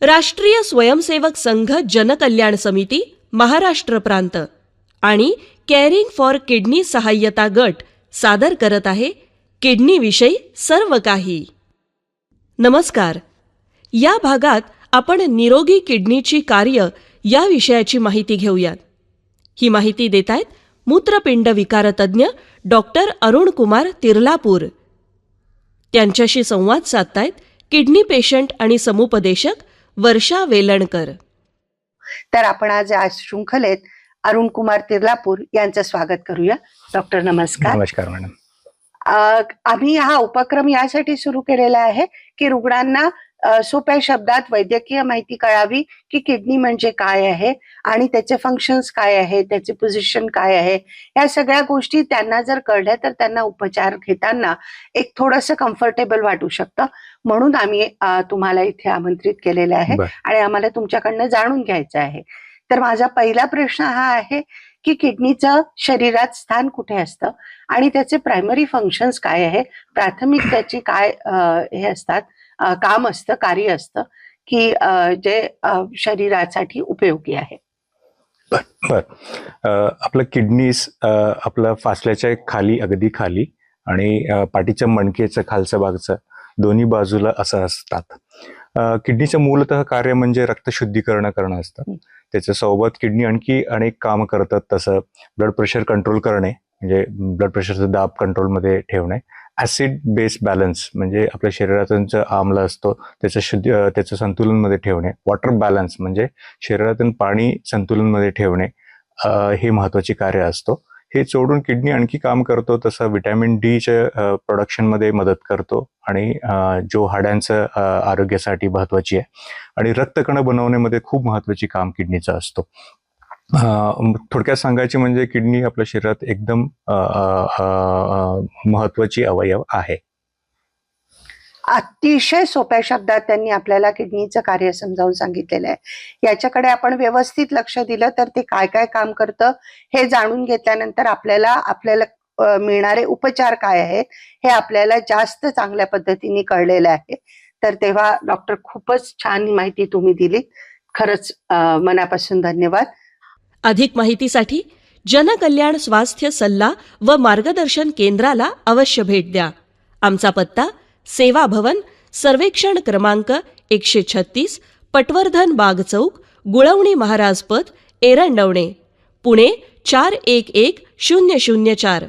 राष्ट्रीय स्वयंसेवक संघ जनकल्याण समिती महाराष्ट्र प्रांत आणि केअरिंग फॉर किडनी सहाय्यता गट सादर करत आहे किडनीविषयी सर्व काही. नमस्कार. या भागात आपण निरोगी किडनीची कार्य या विषयाची माहिती घेऊयात. ही माहिती देत आहेत मूत्रपिंड विकारतज्ञ डॉक्टर अरुण कुमार तिर्लापूर. त्यांच्याशी संवाद साधतायत किडनी पेशंट आणि समुपदेशक वर्षा वेलणकर. तर आपण आज या शृंखलेत अरुण कुमार तिर्लापूर यांचं स्वागत करूया. डॉक्टर नमस्कार. नमस्कार मॅडम. अ, आम्ही हा उपक्रम यासाठी सुरू केलेला आहे की रुग्णांना सोप्या शब्दात वैद्यकीय माहिती कळावी की किडनी म्हणजे काय आहे आणि त्याचे फंक्शन्स काय आहे त्याचे पोझिशन काय आहे या सगळ्या गोष्टी त्यांना जर कळल्या तर त्यांना उपचार घेताना एक थोडंसं कम्फर्टेबल वाटू शकतं. म्हणून आम्ही तुम्हाला इथे आमंत्रित केलेलं आहे. आणि आम्हाला तुमच्याकडनं जाणून घ्यायचं आहे. तर माझा पहिला प्रश्न हा आहे की किडनीचं शरीरात स्थान कुठे असतं आणि त्याचे प्रायमरी फंक्शन्स काय आहे? प्राथमिक त्याची काय हे असतात? काम असतं कार्य असतं की जे शरीरासाठी उपयोगी आहे. बर आपलं किडनीज अ, आपलं फासल्याच्या खाली अगदी खाली आणि पाठीच्या मणकेचं खालचं भागचं दोन्ही बाजूला असं असतात. किडनीचं मूलतः कार्य म्हणजे रक्त शुद्धीकरण करणं असतं. हं. त्याच्या सोबत किडनी आणखी अनेक काम करतात तसं ब्लड प्रेशर कंट्रोल करणे म्हणजे ब्लड प्रेशरचं दाब कंट्रोलमध्ये ठेवणे ॲसिड बेस बॅलन्स म्हणजे आपल्या शरीरातून जो आम्ल असतो त्याचं शुद्ध त्याचं संतुलनमध्ये ठेवणे वॉटर बॅलन्स म्हणजे शरीरातून पाणी संतुलनमध्ये ठेवणे हे महत्त्वाची कार्य असतो. हे सोडून किडनी आणखी काम करतो तसं विटॅमिन डीच्या प्रोडक्शनमध्ये मदत करतो आणि जो हाडांचं आरोग्यासाठी महत्त्वाची आहे. आणि रक्तकण बनवण्यामध्ये खूप महत्त्वाची काम किडनीचं असतो. थोडक्यात सांगायचे म्हणजे किडनी आपल्या शरीरात एकदम महत्वाची अवयव आहे. अतिशय सोप्या शब्दात त्यांनी आपल्याला किडनीचं कार्य समजावून सांगितलेलं आहे. याच्याकडे आपण व्यवस्थित लक्ष दिलं तर ते काय काय काम करतं हे जाणून घेतल्यानंतर आपल्याला आपल्याला मिळणारे उपचार काय आहेत हे आपल्याला जास्त चांगल्या पद्धतीने कळलेलं आहे. तर तेव्हा डॉक्टर खूपच छान माहिती तुम्ही दिली खरंच मनापासून धन्यवाद. अधिक माहितीसाठी जनकल्याण स्वास्थ्य सल्ला व मार्गदर्शन केंद्राला अवश्य भेट द्या. आमचा पत्ता सेवा भवन सर्वेक्षण क्रमांक एकशे छत्तीस पटवर्धन बाग चौक गुळवणी महाराज पथ एरंडवणे पुणे चार एक एक शून्य शून्य चार.